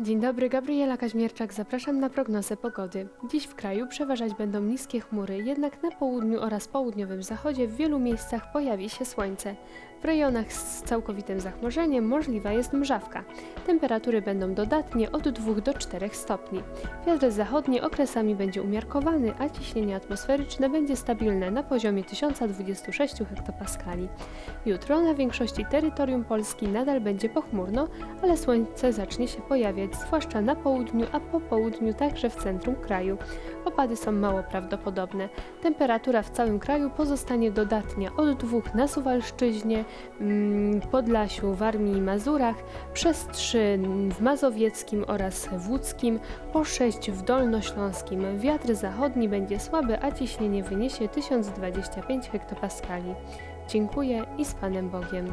Dzień dobry, Gabriela Kaźmierczak, zapraszam na prognozę pogody. Dziś w kraju przeważać będą niskie chmury, jednak na południu oraz południowym zachodzie w wielu miejscach pojawi się słońce. W rejonach z całkowitym zachmurzeniem możliwa jest mrzawka. Temperatury będą dodatnie od 2 do 4 stopni. Wiatr zachodni okresami będzie umiarkowany, a ciśnienie atmosferyczne będzie stabilne na poziomie 1026 hektopaskali. Jutro na większości terytorium Polski nadal będzie pochmurno, ale słońce zacznie się pojawiać, zwłaszcza na południu, a po południu także w centrum kraju. Opady są mało prawdopodobne. Temperatura w całym kraju pozostanie dodatnia od 2 na Suwalszczyźnie, mm, Podlasiu, Warmii i Mazurach, przez 3 w Mazowieckim oraz w Łódzkim, po 6 w Dolnośląskim. Wiatr zachodni będzie słaby, a ciśnienie wyniesie 1025 hektopaskali. Dziękuję i z Panem Bogiem.